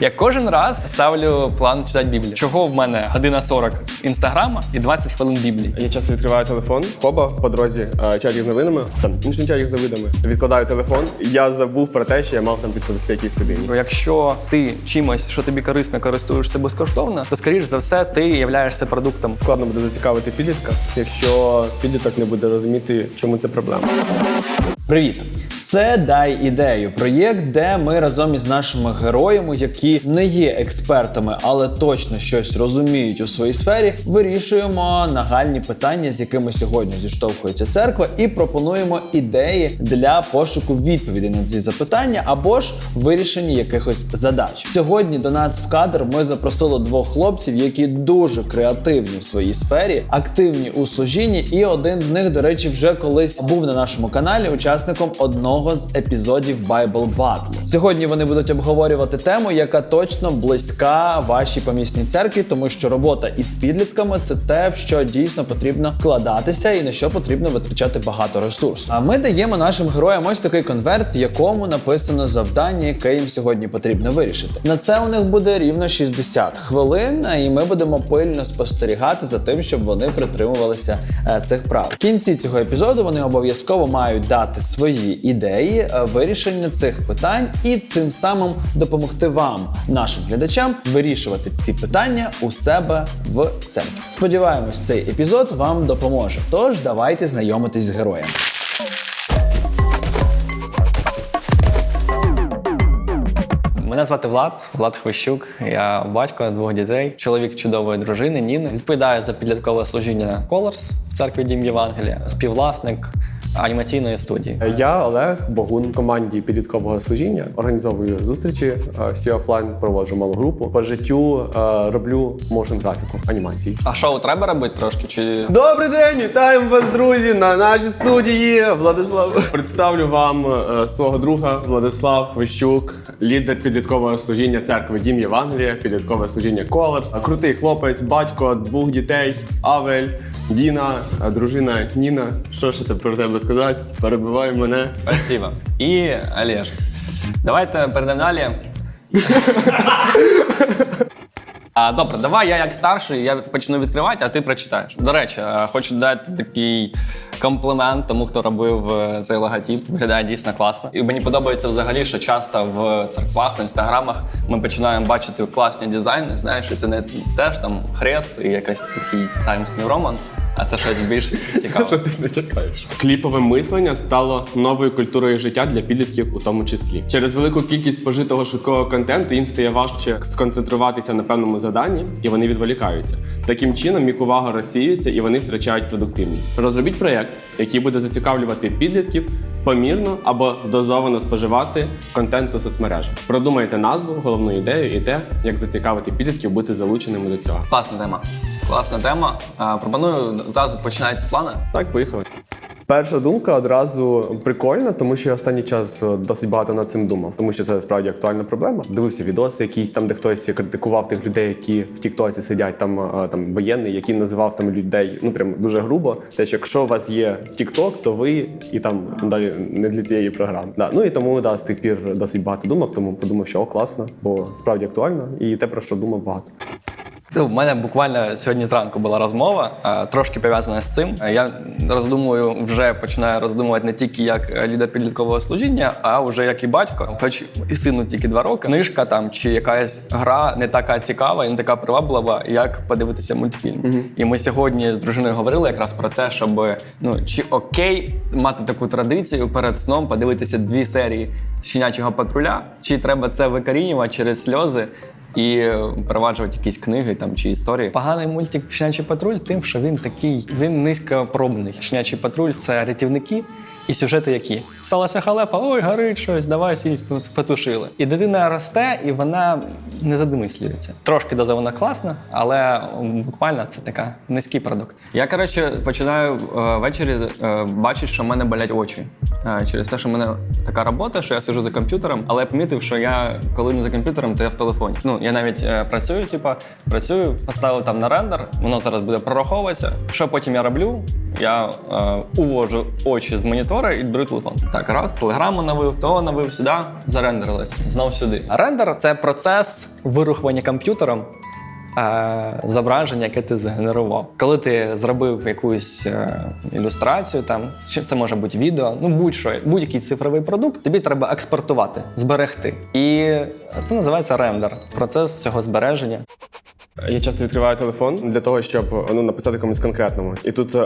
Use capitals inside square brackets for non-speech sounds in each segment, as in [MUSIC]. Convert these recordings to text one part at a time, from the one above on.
Я кожен раз ставлю план читати Біблію. Чого в мене година 40 інстаграма і 20 хвилин Біблії. Я часто відкриваю телефон, хоба по дорозі е, чатів з новинами, там інший чатів з новинами. Відкладаю телефон. Я забув про те, що я мав там відповісти якійсь людині. Якщо ти чимось, що тобі корисно, користуєшся безкоштовно, то скоріш за все ти являєшся продуктом. Складно буде зацікавити підлітка, якщо підліток не буде розуміти, чому це проблема. Привіт! Це Дай ідею проєкт, де ми разом із нашими героями, які не є експертами, але точно щось розуміють у своїй сфері, вирішуємо нагальні питання, з якими сьогодні зіштовхується церква, і пропонуємо ідеї для пошуку відповідей на ці запитання або ж вирішення якихось задач. Сьогодні до нас в кадр ми запросили двох хлопців, які дуже креативні в своїй сфері, активні у служінні, і один з них, до речі, вже колись був на нашому каналі учасником одного з епізодів Bible Battle. Сьогодні вони будуть обговорювати тему, яка точно близька вашій помісній церкві, тому що робота із підлітками це те, в що дійсно потрібно вкладатися і на що потрібно витрачати багато ресурсу. А ми даємо нашим героям ось такий конверт, в якому написано завдання, яке їм сьогодні потрібно вирішити. На це у них буде рівно 60 хвилин, і ми будемо пильно спостерігати за тим, щоб вони притримувалися е, цих прав. В кінці цього епізоду вони обов'язково мають дати свої ідеї е, вирішення цих питань і тим самим допомогти вам, нашим глядачам, вирішувати ці питання у себе в церкві. Сподіваємось, цей епізод вам допоможе. Тож давайте знайомитись з героями. Мене звати Влад, Влад Хвищук. Я батько двох дітей, чоловік чудової дружини Ніни. Відповідаю за підліткове служіння Colors в церкві Дім Євангелія, співвласник анімаційної студії. Я Олег Богун в команді підліткового служіння. Організовую зустрічі е, всі офлайн, проводжу малу групу. По життю е, роблю моушн графіку, анімації. А шоу треба робити трошки? Чи Добрий день, вітаємо вас, друзі, на нашій студії. Владислав. Представлю вам е, свого друга Владислав Хвищук, лідер підліткового служіння церкви Дім Євангелія, підліткове служіння Колорс. Крутий хлопець, батько двох дітей, Авель, Діна, а дружина Ніна. Що ж це про тебе сказати? Перебивай мене. спасибо. І Олеж. Давайте перейдемо далі. [LAUGHS] А, добре, давай я як старший, я почну відкривати, а ти прочитаєш. До речі, е, хочу дати такий комплімент тому, хто робив е, цей логотип. Виглядає дійсно класно. І мені подобається взагалі, що часто в церквах, в інстаграмах ми починаємо бачити класні дизайни. Знаєш, і це не теж там хрест і якась такий Times New Roman, а це щось більш цікаве. Що ти не чекаєш? Кліпове мислення стало новою культурою життя для підлітків, у тому числі. Через велику кількість спожитого швидкого контенту їм стає важче сконцентруватися на певному заданні, і вони відволікаються. Таким чином їх увага розсіюється і вони втрачають продуктивність. Розробіть проєкт, який буде зацікавлювати підлітків. Помірно або дозовано споживати контент у соцмережах. Продумайте назву, головну ідею і те, як зацікавити підлітків бути залученими до цього. Класна тема. Класна тема. Пропоную одразу починати з плана. Так, поїхали. Перша думка одразу прикольна, тому що я останній час е, досить багато над цим думав, тому що це справді актуальна проблема. Дивився відоси, якісь там, де хтось критикував тих людей, які в Тіктоці сидять, там е, там воєнний, який називав там людей ну прям дуже грубо. Те, що якщо у вас є Тікток, то ви і там далі не для цієї програми. Да. Ну і тому да, з тих пір досить багато думав, тому подумав, що о, класно, бо справді актуально, і те, про що думав багато. У мене буквально сьогодні зранку була розмова, е, трошки пов'язана з цим. Е, Я роздумую, вже починаю роздумувати не тільки як е, лідер підліткового служіння, а вже як і батько. Хоч і сину тільки два роки. Книжка там чи якась гра не така цікава і не така приваблива, як подивитися мультфільм. І ми сьогодні з дружиною говорили якраз про це, щоб ну чи окей мати таку традицію перед сном подивитися дві серії щенячого патруля, чи треба це викорінювати через сльози і впроваджувати якісь книги там чи історії. Поганий мультик «Щенячий патруль тим, що він такий, він низько пробний «Щенячий патруль це рятівники. І сюжети які? Сталася халепа, ой, горить щось, давай всі потушили. І дитина росте, і вона не задомислюється. Трошки дозована класна, але буквально це така низький продукт. Я коротше починаю е, ввечері е, бачити, що в мене болять очі. Е, через те, що в мене така робота, що я сижу за комп'ютером, але я помітив, що я коли не за комп'ютером, то я в телефоні. Ну я навіть працюю, типа працюю, поставив там на рендер, воно зараз буде прораховуватися. Що потім я роблю? Я е, увожу очі з монітора і беру телефон. Так, раз, телеграму навив, то навив сюди, зарендерилось, знов сюди. Рендер це процес вирухування комп'ютером е, зображення, яке ти згенерував. Коли ти зробив якусь е, ілюстрацію, там чи це може бути відео, ну будь-що, будь-який цифровий продукт, тобі треба експортувати, зберегти. І це називається рендер, процес цього збереження. Я часто відкриваю телефон для того, щоб ну написати комусь конкретному. І тут е,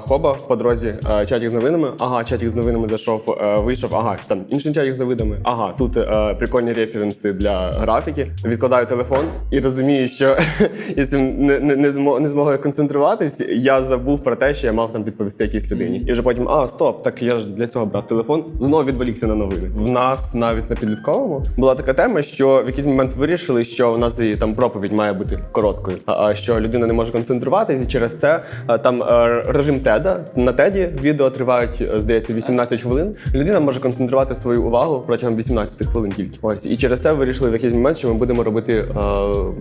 хоба по дорозі, е, чатик з новинами. Ага, чатик з новинами зайшов, е, вийшов. Ага, там інший чатик з новинами. Ага, тут е, прикольні референси для графіки. Відкладаю телефон і розумію, що [LAUGHS] якщо не, не, не, змо, не змогу концентруватись, я забув про те, що я мав там відповісти якійсь людині. І вже потім, а стоп, так я ж для цього брав телефон. Знову відволікся на новини. В нас навіть на підлітковому була така тема, що в якийсь момент вирішили, що у нас і там проповідь має бути короткою, що людина не може концентруватися, і через це там е, режим теда на теді відео тривають, е, здається, 18 хвилин. Людина може концентрувати свою увагу протягом 18 хвилин тільки. Ось і через це вирішили в якийсь момент, що ми будемо робити е,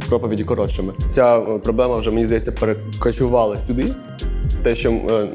проповіді коротшими. Ця проблема вже мені здається перекочувала сюди. Те, що е,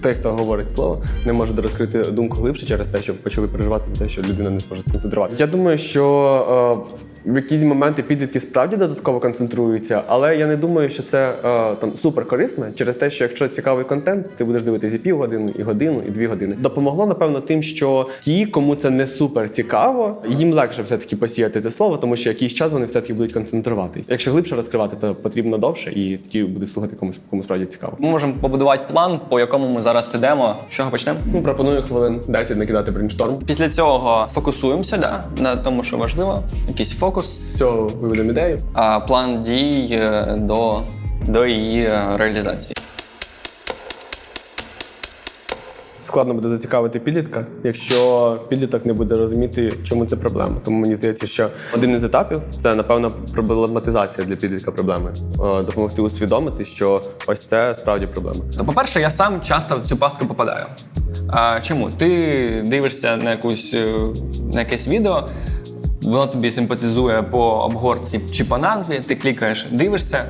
той, хто говорить слово, не може розкрити думку глибше через те, що почали переживати за те, що людина не зможе сконцентруватися. Я думаю, що е, в якісь моменти підлітки справді додатково концентруються, але я не думаю, що це е, там супер корисно через те, що якщо цікавий контент, ти будеш дивитися і півгодини, і годину, і дві години. Допомогло, напевно, тим, що ті, кому це не супер цікаво, їм легше все-таки посіяти це слово, тому що якийсь час вони все-таки будуть концентруватись. Якщо глибше розкривати, то потрібно довше, і тоді буде слухати комусь, кому справді цікаво. Ми можемо побудувати план, по якому ми зараз підемо. Що чого почнемо? Ну, пропоную хвилин 10 накидати брейншторм. Після цього сфокусуємося да, на тому, що важливо, якийсь фокус, З цього виведемо ідею. а план дій е, до, до її е, реалізації. Складно буде зацікавити підлітка, якщо підліток не буде розуміти, чому це проблема. Тому мені здається, що один із етапів це напевно проблематизація для підлітка проблеми, Е, допомогти усвідомити, що ось це справді проблема. То, по-перше, я сам часто в цю пастку попадаю. А чому? Ти дивишся на якусь е, на якесь відео, воно тобі симпатизує по обгорці чи по назві, ти клікаєш, дивишся,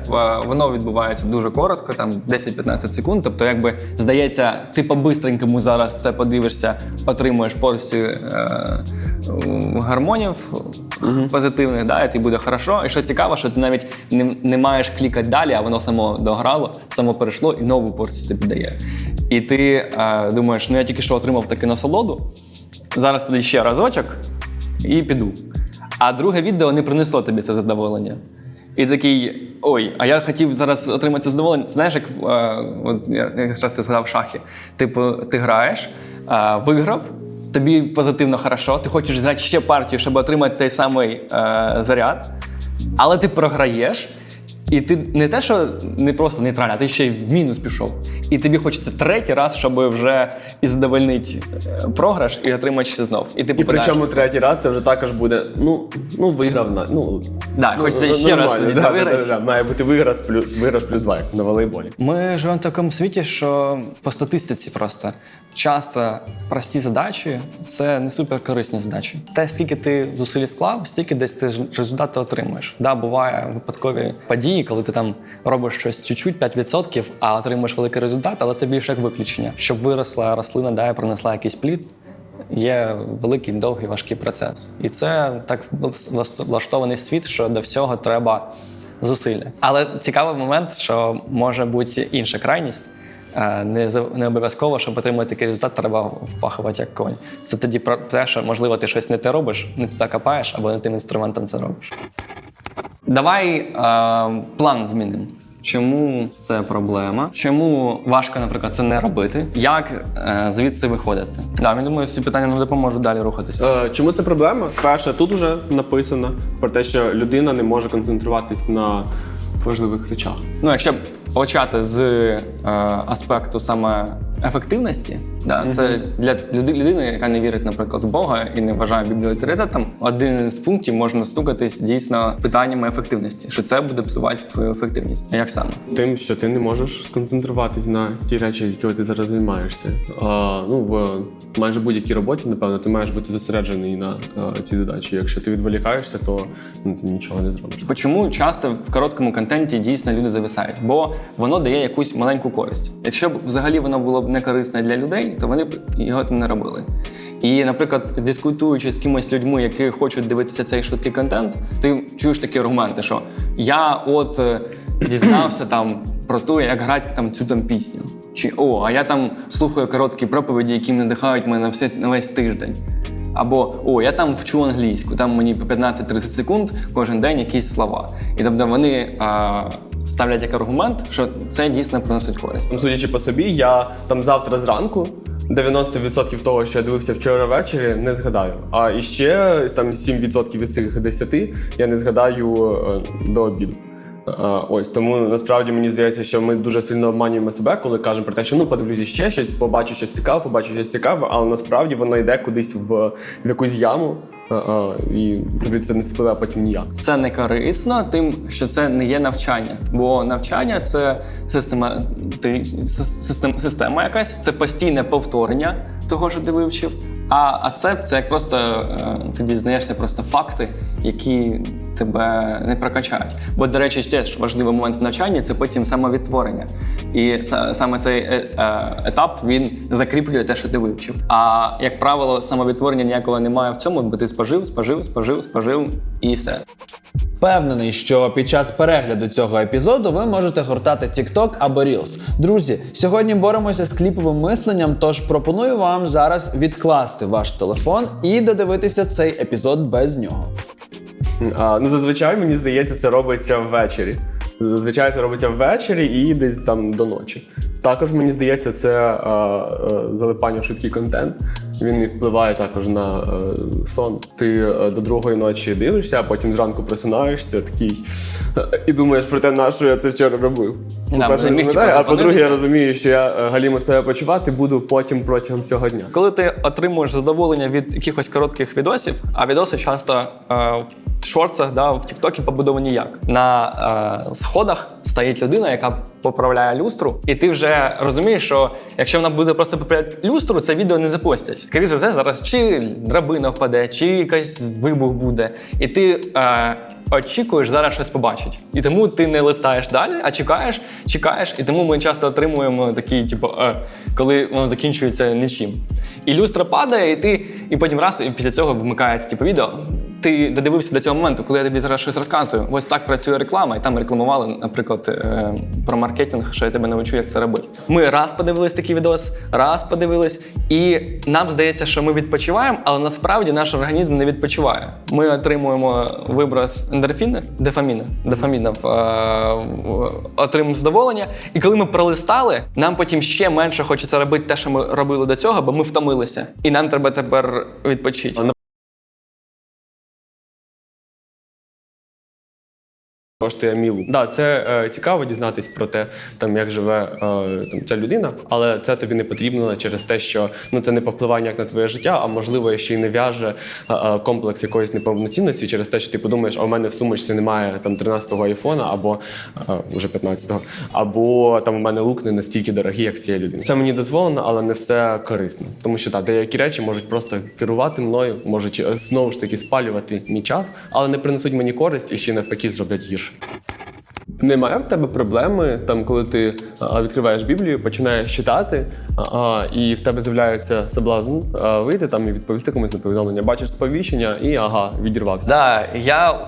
воно відбувається дуже коротко, там 10-15 секунд. Тобто, якби здається, ти по-бистренькому зараз це подивишся, отримуєш порцію е, гармонів позитивних, да, і тобі буде хорошо. І що цікаво, що ти навіть не, не маєш клікати далі, а воно само дограло, само перейшло і нову порцію тобі дає. І ти е, думаєш, ну я тільки що отримав таку насолоду, зараз тоді ще разочок і піду. А друге відео не принесло тобі це задоволення. І такий, ой, а я хотів зараз отримати це задоволення. Знаєш, як е, от я якраз це згадав шахи. Типу, ти граєш, е, виграв, тобі позитивно хорошо, ти хочеш зіграти ще партію, щоб отримати той самий е, заряд, але ти програєш. І ти не те, що не просто нейтральна, а ти ще й в мінус пішов. І тобі хочеться третій раз, щоб вже і задовольнити е, програш і отримати ще знов. І ти І попадаєш. причому третій раз це вже також буде. Ну, ну виграв на ну, Да, ну, хочеться ну, ще раз нормально, да, да, да, да. Має бути виграш плюс виграш плюс два, як на волейболі. Ми живемо в такому світі, що по статистиці просто часто прості задачі це не супер корисні задачі. Те, скільки ти зусиль вклав, стільки десь ти ж- результати отримуєш. Да, буває випадкові події, коли ти там робиш щось чуть-чуть 5%, а отримуєш великий результат, але це більше як виключення. Щоб виросла рослина, да, принесла якийсь плід. Є великий, довгий, важкий процес. І це так влаштований світ, що до всього треба зусилля. Але цікавий момент, що може бути інша крайність. Е, Не, не обов'язково, щоб отримати такий результат, треба впахувати як конь. Це тоді про те, що можливо ти щось не те робиш, не туди копаєш або не тим інструментом це робиш. Давай е, план змінимо. Чому це проблема? Чому важко, наприклад, це не робити? Як е, звідси виходити? Да, я думаю, ці питання нам допоможуть далі рухатися. Е, Чому це проблема? Перше, тут вже написано про те, що людина не може концентруватись на важливих речах. Ну, якщо почати з е, аспекту саме ефективності, да, це для люди- людини, яка не вірить, наприклад, в Бога і не вважає Біблію авторитетом, один з пунктів можна стукатись дійсно питаннями ефективності, що це буде псувати твою ефективність. А Як саме? Тим, що ти не можеш сконцентруватись на ті речі, якими ти зараз займаєшся. А, ну, в майже будь-якій роботі, напевно, ти маєш бути зосереджений на а, цій задачі. Якщо ти відволікаєшся, то ну, ти нічого не зробиш. Чому часто в короткому контенті дійсно люди зависають? Бо воно дає якусь маленьку користь. Якщо б взагалі воно було б не корисне для людей, то вони б його там не робили. І, наприклад, дискутуючи з кимось людьми, які хочуть дивитися цей швидкий контент, ти чуєш такі аргументи, що я от е, дізнався там про те, як грати там цю там пісню. Чи о, а я там слухаю короткі проповіді, які надихають мене на, все, на весь тиждень. Або о, я там вчу англійську, там мені по 15-30 секунд кожен день якісь слова. І тобто вони а, ставлять як аргумент, що це дійсно приносить користь. Ну, Судячи по собі, я там завтра зранку 90% того, що я дивився вчора ввечері, не згадаю. А іще там 7% із цих 10 я не згадаю е, до обіду. Ось тому насправді мені здається, що ми дуже сильно обманюємо себе, коли кажемо про те, що ну подивлюся ще щось, побачу щось цікаве, побачу щось цікаве, але насправді воно йде кудись в, в якусь яму, е, і тобі це не спливе потім ніяк. Це не корисно, тим, що це не є навчання. Бо навчання це система, ти, систем, система якась, це постійне повторення того, що ти вивчив. А, а це, це як просто е, ти дізнаєшся просто факти, які тебе не прокачають. Бо, до речі, теж важливий момент в навчанні це потім самовідтворення. І саме цей е, е, етап він закріплює те, що ти вивчив. А як правило, самовідтворення ніякого немає в цьому, бо ти спожив, спожив, спожив, спожив і все. Впевнений, що під час перегляду цього епізоду ви можете гортати TikTok або Reels. Друзі, сьогодні боремося з кліповим мисленням, тож пропоную вам зараз відкласти ваш телефон і додивитися цей епізод без нього. А, ну, зазвичай мені здається, це робиться ввечері. Зазвичай це робиться ввечері і десь там до ночі. Також мені здається, це а, а, залипання в швидкий контент. Він і впливає також на е, сон. Ти е, до другої ночі дивишся, а потім зранку просинаєшся такий і думаєш про те, на що я це вчора робив. По-перше, не не міг, типу, пам'ятаю, а по-друге, я зупинитися. розумію, що я е, галімо себе почувати буду потім протягом всього дня. Коли ти отримуєш задоволення від якихось коротких відосів, а відоси часто е, в шорцах, да, в Тіктокі побудовані як на е, сходах стоїть людина, яка поправляє люстру, і ти вже розумієш, що якщо вона буде просто поправляти люстру, це відео не запостять. Скоріше за все, зараз чи драбина впаде, чи якийсь вибух буде, і ти. Е, Очікуєш зараз щось побачить. І тому ти не листаєш далі, а чекаєш, чекаєш. І тому ми часто отримуємо такі, типу, е, коли воно закінчується нічим. І люстра падає, і ти, і потім раз, і після цього вмикається типу, відео. Ти додивився до цього моменту, коли я тобі зараз щось розказую. Ось так працює реклама, і там рекламували, наприклад, е, про маркетинг, що я тебе навчу, як це робити. Ми раз подивились такий відос, раз подивились, і нам здається, що ми відпочиваємо, але насправді наш організм не відпочиває. Ми отримуємо виброс ендорфіни, дефаміна, дофаміна, в, е, в- отримуємо задоволення. І коли ми пролистали, нам потім ще менше хочеться робити те, що ми робили до цього, бо ми втомилися. І нам треба тепер відпочити. Коштує мілу. Да, це е, цікаво дізнатись про те, там як живе е, там ця людина, але це тобі не потрібно через те, що ну це не повпливає ніяк на твоє життя, а можливо ще й не в'яже е, е, комплекс якоїсь неповноцінності через те, що ти подумаєш, а в мене в сумочці немає там 13-го айфона або е, вже 15-го, або там у мене лук не настільки дорогий, як цієї людини. Все мені дозволено, але не все корисно. Тому що так, деякі речі можуть просто керувати мною, можуть е, знову ж таки спалювати мій час, але не принесуть мені користь і ще навпаки зроблять гірше. Немає в тебе проблеми, там, коли ти а, відкриваєш Біблію, починаєш читати, а, і в тебе з'являється соблазн а, вийти там і відповісти комусь на повідомлення. Бачиш сповіщення і ага, відірвався. Да, я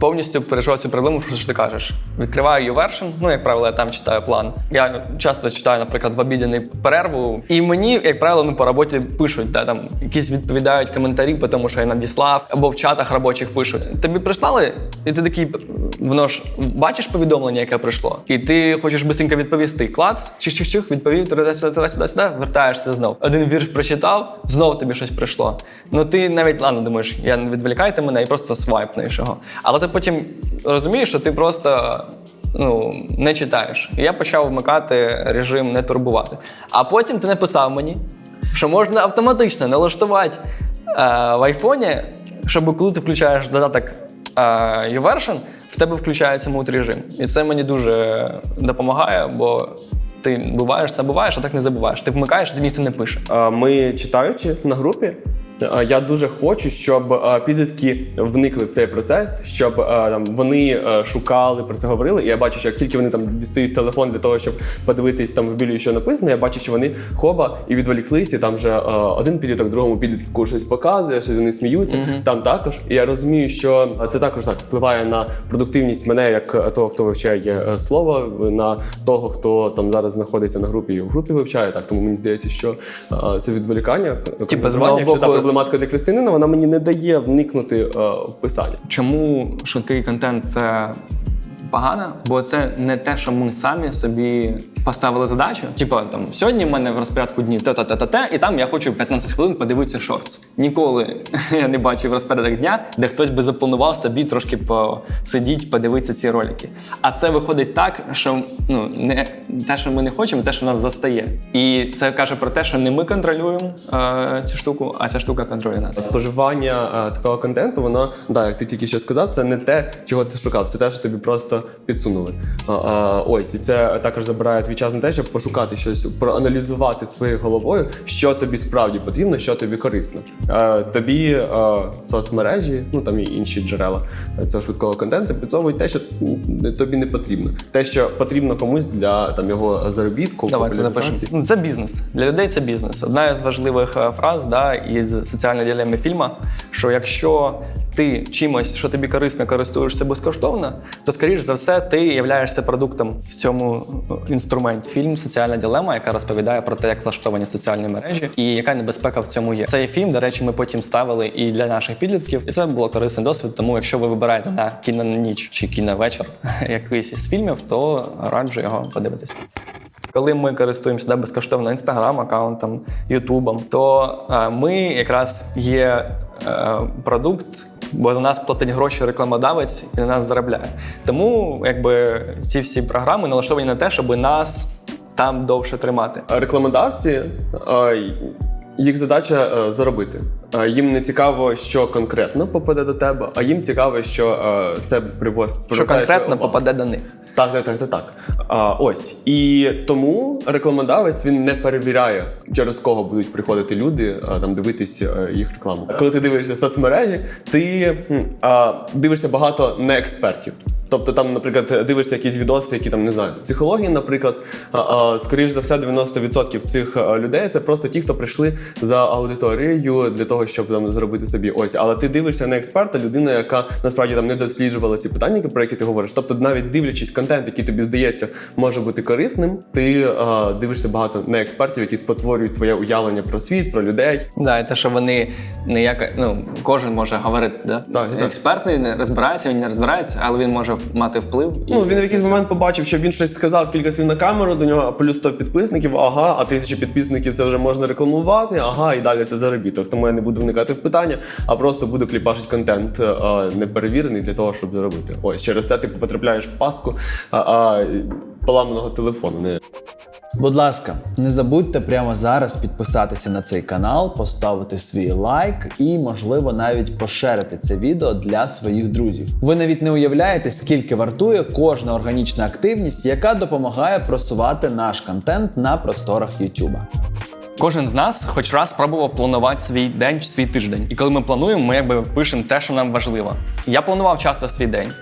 повністю переживав цю проблему, про що ти кажеш. Відкриваю YouVersion, ну, як правило, я там читаю план. Я часто читаю, наприклад, в обідяний перерву. І мені, як правило, ну, по роботі пишуть, да, там якісь відповідають коментарі, тому що я надіслав, або в чатах робочих пишуть. Тобі прислали, і ти такий, воно ж бачиш повідомлення, яке прийшло, і ти хочеш швидко відповісти. Клац, чих-чих-чих, відповів, туди сюди, сюди, сюди, вертаєшся знов. Один вірш прочитав, знов тобі щось прийшло. Ну ти навіть ладно думаєш, я не відволікайте мене і просто свайпнеш його. Але ти потім розумієш, що ти просто. Ну, не читаєш. І я почав вмикати режим не турбувати. А потім ти написав мені, що можна автоматично налаштувати е, в айфоні, щоб коли ти включаєш додаток е, в тебе включається мут режим. І це мені дуже допомагає, бо ти буваєш, забуваєш, а так не забуваєш. Ти вмикаєш, тобі ніхто не пише. Ми читаючи на групі, Я дуже хочу, щоб е, підлітки вникли в цей процес, щоб е, там вони е, шукали про це говорили. І я бачу, що як тільки вони там дістають телефон для того, щоб подивитись там в білі, що написано, я бачу, що вони хоба і відволіклись, і там вже е, один підліток, другому підлітку щось показує, що вони сміються. Там також. І я розумію, що це також так впливає на продуктивність мене, як е, того, хто вивчає е, слово, на того, хто там зараз знаходиться на групі і в групі вивчає. Так тому мені здається, що е, це відволікання, концентрування, одного якщо та боку- проблематика для християнина, вона мені не дає вникнути е, в писання. Чому швидкий контент це погано? Бо це не те, що ми самі собі поставили задачу. Типа там сьогодні в мене в розпорядку дні те, те, те, те, те, і там я хочу 15 хвилин подивитися шортс. Ніколи [LAUGHS] я не бачив розпорядок дня, де хтось би запланував собі трошки посидіть, подивитися ці ролики. А це виходить так, що ну не те, що ми не хочемо, те, що нас застає. І це каже про те, що не ми контролюємо е, цю штуку, а ця штука контролює нас. Споживання е, такого контенту, воно да, як ти тільки що сказав, це не те, чого ти шукав, це те, що тобі просто підсунули. А, а, ось і це також забирає твій час на те, щоб пошукати щось, проаналізувати своєю головою, що тобі справді потрібно, що тобі корисно. Е, тобі е, соцмережі, ну там і інші джерела цього швидкого контенту підсовують те, що тобі не потрібно, те, що потрібно комусь для там його заробітку, Давай це запишемо. Ну, Це бізнес. Для людей це бізнес. Одна із важливих е, фраз да, із соціальної дилеми фільму, що якщо ти чимось, що тобі корисно, користуєшся безкоштовно, то скоріш за все ти являєшся продуктом в цьому е, інструменті. Фільм Соціальна дилема, яка розповідає про те, як влаштовані соціальні мережі і яка небезпека в цьому є. Цей фільм, до речі, ми потім ставили і для наших підлітків, і це було корисний досвід. Тому, якщо ви вибираєте на кіноніч чи кіновечір [LAUGHS] якийсь із фільмів, то раджу його подивитись. Коли ми користуємося да, безкоштовно інстаграм-аккаунтом, Ютубом, то е, ми якраз є е, продукт, бо за нас платить гроші рекламодавець і на нас заробляє. Тому якби ці всі програми налаштовані на те, щоб нас там довше тримати. Рекламодавці їх задача е, заробити. Їм не цікаво, що конкретно попаде до тебе, а їм цікаво, що е, це приводить Що конкретно попаде до них. Так, так, так, так, так. А, ось. І тому рекламодавець він не перевіряє, через кого будуть приходити люди а, там дивитись а, їх рекламу. Коли ти дивишся соцмережі, ти а, дивишся багато не експертів. Тобто там, наприклад, дивишся якісь відоси, які там не знаю, з психології, наприклад, а, а, скоріш за все, 90% цих людей це просто ті, хто прийшли за аудиторією для того, щоб там зробити собі ось. Але ти дивишся не експерта, людина, яка насправді там не досліджувала ці питання, про які ти говориш. Тобто, навіть дивлячись контент, який тобі здається, може бути корисним, ти е, дивишся багато не експертів, які спотворюють твоє уявлення про світ, про людей. Да, і те, що вони не як ну кожен може говорити, да? Так. експертний не розбирається, він не розбирається, але він може мати вплив. і Ну, він в якийсь момент побачив, що він щось сказав кілька слів на камеру, до нього плюс 100 підписників, ага, а тисячу підписників це вже можна рекламувати, ага, і далі це заробіток. Тому я не буду вникати в питання, а просто буду кліпашити контент е, неперевірений для того, щоб заробити. Ось через це ти потрапляєш в пастку а, а, поламаного телефону. Не Будь ласка, не забудьте прямо зараз підписатися на цей канал, поставити свій лайк і, можливо, навіть поширити це відео для своїх друзів. Ви навіть не уявляєте, скільки вартує кожна органічна активність, яка допомагає просувати наш контент на просторах YouTube. Кожен з нас хоч раз пробував планувати свій день чи свій тиждень. І коли ми плануємо, ми якби пишемо те, що нам важливо. Я планував часто свій день.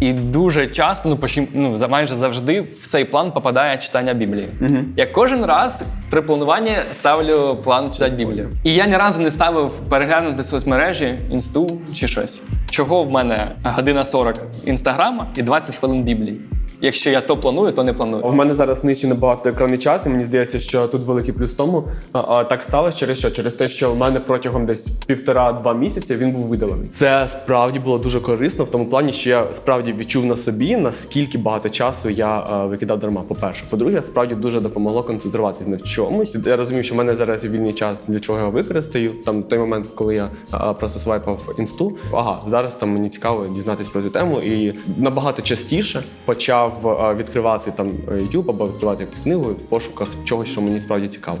І дуже часто, ну почти ну за- майже завжди в цей план попадає читання Біблії. Я кожен раз при плануванні ставлю план читати Біблію. І я ні разу не ставив переглянути соцмережі, інсту чи щось. Чого в мене година 40 інстаграма і 20 хвилин Біблії. Якщо я то планую, то не планую. В мене зараз нижче набагато екранний час, і мені здається, що тут великий плюс в тому. А, а, так сталося через що? Через те, що в мене протягом десь півтора-два місяці він був видалений. Це справді було дуже корисно в тому плані, що я справді відчув на собі, наскільки багато часу я а, викидав дарма. По-перше, по-друге, справді дуже допомогло концентруватись на чомусь. Я розумію, що в мене зараз вільний час, для чого я його використаю. Там той момент, коли я а, просто свайпав інсту. Ага, зараз там мені цікаво дізнатись про цю тему, і набагато частіше почав а, відкривати там YouTube або відкривати якусь книгу в пошуках чогось, що мені справді цікаво.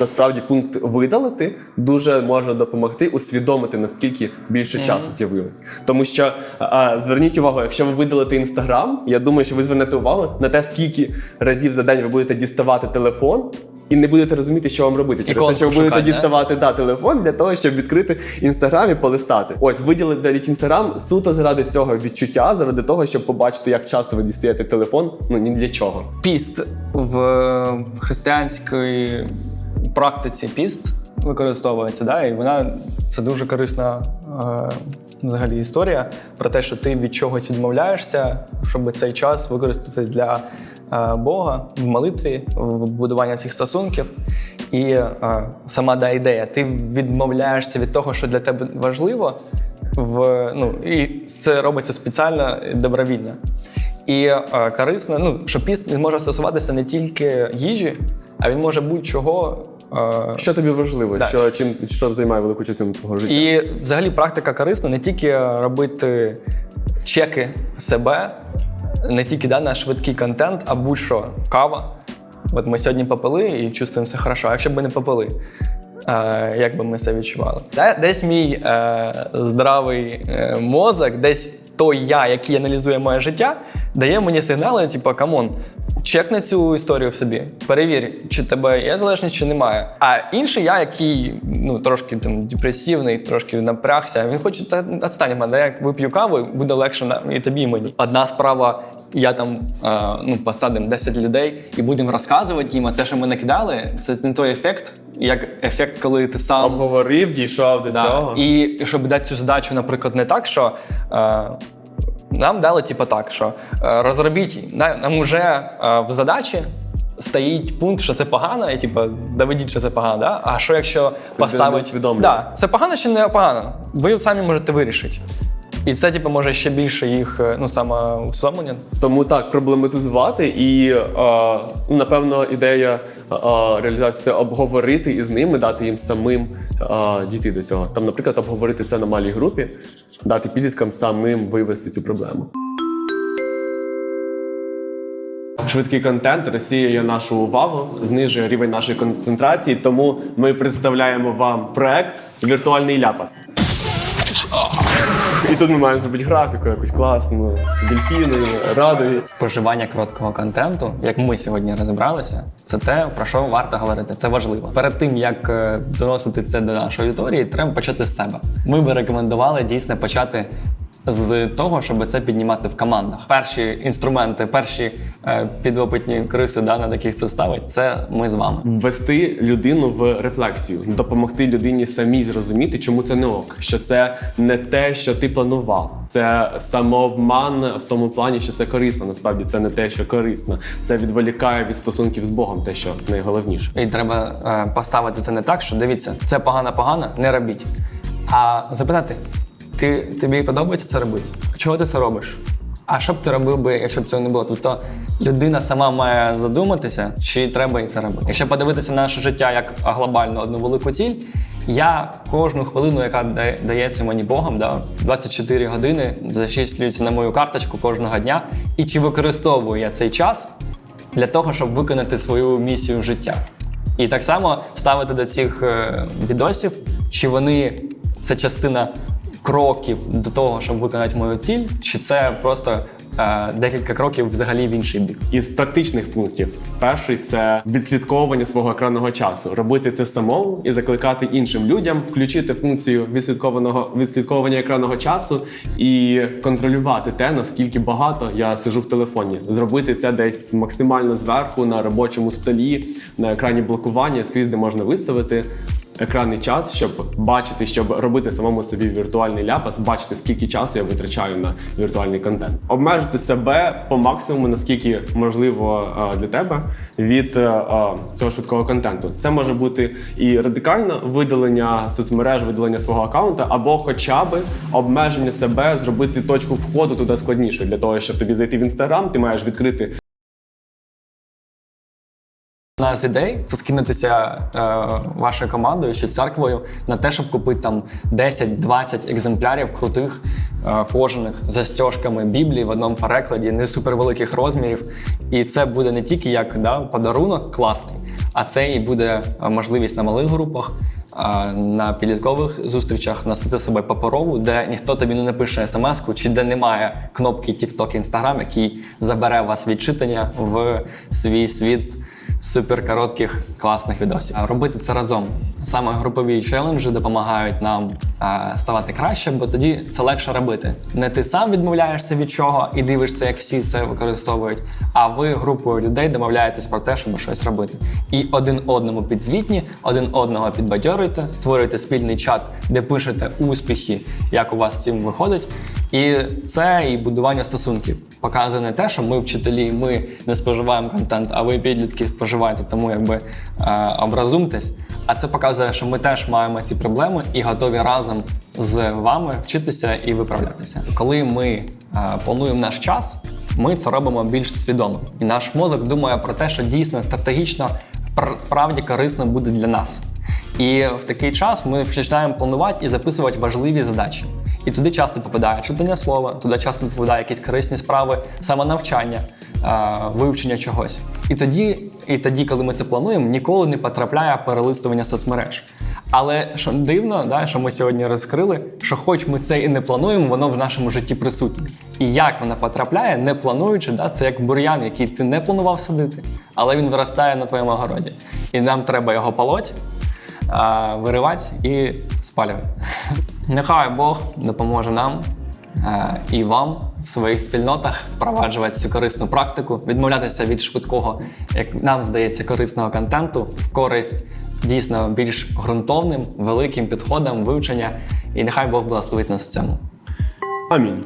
Насправді пункт видалити дуже може допомогти усвідомити наскільки більше часу з'явилось. Тому що а, зверніть увагу, якщо ви видалите інстаграм, я думаю, що ви звернете увагу на те, скільки разів за день ви будете діставати телефон. І не будете розуміти, що вам робити. Через те, що ви будете діставати да, телефон для того, щоб відкрити інстаграм і полистати. Ось виділити навіть інстаграм суто заради цього відчуття, заради того, щоб побачити, як часто ви дістаєте телефон. Ну ні для чого. Піст в християнській практиці піст використовується, да? і вона це дуже корисна е, взагалі історія про те, що ти від чогось відмовляєшся, щоб цей час використати для е, Бога в молитві, в будуванні цих стосунків. І е, сама да, ідея, ти відмовляєшся від того, що для тебе важливо, в, ну, і це робиться спеціально і добровільно. І е, корисно, ну, що піст він може стосуватися не тільки їжі, а він може будь-чого. Е, Що тобі важливо? Да. Що чим що займає велику частину твого життя? і взагалі практика корисна не тільки робити чеки себе, не тільки да, на швидкий контент, а будь-що кава. От ми сьогодні попили і чувствуємося хорошо. А якщо б ми не попили, е, як би ми себе відчували? Де- Десь мій е, здравий е, мозок, десь той я, який аналізує моє життя, дає мені сигнали, типу, камон, чекни цю історію в собі, перевір, чи тебе є залежність, чи немає. А інший я, який ну трошки там депресивний, трошки напрягся, він хоче та від мене, я як вип'ю каву, буде легше на і тобі, і мені. Одна справа. Я там е, ну, посадимо 10 людей і будемо розказувати їм, а це, що ми накидали, це не той ефект, як ефект, коли ти сам Обговорив, дійшов до Да. цього. І щоб дати цю задачу, наприклад, не так, що е, нам дали, типу, так, що е, розробіть, нам уже е, в задачі стоїть пункт, що це погано, і типу, доведіть, що це погано. Да? А що якщо поставить. Да, це погано чи не погано? Ви самі можете вирішити. І це, типу, може ще більше їх е, ну, самоусвідомлення. Тому так, проблематизувати і е, ну, напевно ідея е, реалізації це обговорити із ними, дати їм самим е, дійти до цього. Там, наприклад, обговорити це на малій групі, дати підліткам самим вивести цю проблему. Швидкий контент розсіює нашу увагу, знижує рівень нашої концентрації, тому ми представляємо вам проект Віртуальний ляпас. І тут ми маємо зробити графіку, якусь класну, дельфіни, радуги. Споживання короткого контенту, як ми сьогодні розібралися, це те, про що варто говорити. Це важливо. Перед тим як е, доносити це до нашої аудиторії, треба почати з себе. Ми би рекомендували дійсно почати. З того, щоб це піднімати в командах. Перші інструменти, перші е, підопитні криси, да, над яких це ставить, це ми з вами. Ввести людину в рефлексію, допомогти людині самій зрозуміти, чому це не ок, що це не те, що ти планував. Це самообман в тому плані, що це корисно. Насправді це не те, що корисно. Це відволікає від стосунків з Богом, те, що найголовніше. І треба е, поставити це не так, що дивіться, це погано-погано, не робіть. А запитати: ти, тобі подобається це робити? Чого ти це робиш? А що б ти робив би, якщо б цього не було? Тобто людина сама має задуматися, чи треба їй це робити. Якщо подивитися на наше життя як глобально одну велику ціль, я кожну хвилину, яка дається мені Богом, да, 24 години зачислюється на мою карточку кожного дня. І чи використовую я цей час для того, щоб виконати свою місію життя. І так само ставити до цих е, відосів, чи вони це частина кроків до того, щоб виконати мою ціль, чи це просто е, декілька кроків взагалі в інший бік. Із практичних пунктів перший це відслідковування свого екранного часу, робити це самому і закликати іншим людям включити функцію відслідкованого відслідковування екранного часу і контролювати те, наскільки багато я сижу в телефоні. Зробити це десь максимально зверху на робочому столі, на екрані блокування, скрізь де можна виставити. Екранний час, щоб бачити, щоб робити самому собі віртуальний ляпас, бачити, скільки часу я витрачаю на віртуальний контент. Обмежити себе по максимуму, наскільки можливо е, для тебе від е, е, цього швидкого контенту. Це може бути і радикальне видалення соцмереж, видалення свого аккаунта, або хоча б обмеження себе, зробити точку входу туди складнішою. Для того, щоб тобі зайти в інстаграм, ти маєш відкрити З ідей це скинутися е, вашою командою чи церквою на те, щоб купити там 10-20 екземплярів крутих е, кожаних застіжками Біблії в одному перекладі, не супервеликих розмірів. І це буде не тільки як да, подарунок класний, а це і буде е, можливість на малих групах. е, На підліткових зустрічах носити собою паперову, де ніхто тобі не напише смс-ку, чи де немає кнопки TikTok, Instagram, який забере вас від читання в свій світ суперкоротких класних відосів. Робити це разом. Саме групові челенджі допомагають нам е, ставати краще, бо тоді це легше робити. Не ти сам відмовляєшся від чого і дивишся, як всі це використовують, а ви групою людей домовляєтесь про те, щоб щось робити. І один одному підзвітні, один одного підбадьорюєте, створюєте спільний чат, де пишете успіхи, як у вас з цим виходить. І це і будування стосунків. Показує не те, що ми вчителі, ми не споживаємо контент, а ви підлітки споживаєте, тому якби е, образумтесь. А це показує, що ми теж маємо ці проблеми і готові разом з вами вчитися і виправлятися. Коли ми е, плануємо наш час, ми це робимо більш свідомо. І наш мозок думає про те, що дійсно стратегічно пр- справді корисно буде для нас. І в такий час ми починаємо планувати і записувати важливі задачі. І туди часто попадає читання слова, туди часто попадає якісь корисні справи, самонавчання, е, вивчення чогось. І тоді, і тоді, коли ми це плануємо, ніколи не потрапляє перелистування соцмереж. Але що дивно, да, що ми сьогодні розкрили, що хоч ми це і не плануємо, воно в нашому житті присутнє. І як воно потрапляє, не плануючи, да, це як бур'ян, який ти не планував садити, але він виростає на твоєму огороді. І нам треба його полоть, виривати і спалювати. Нехай Бог допоможе нам е, і вам в своїх спільнотах впроваджувати цю корисну практику, відмовлятися від швидкого, як нам здається, корисного контенту користь дійсно більш ґрунтовним, великим підходом вивчення. І нехай Бог благословить нас в цьому. Амінь.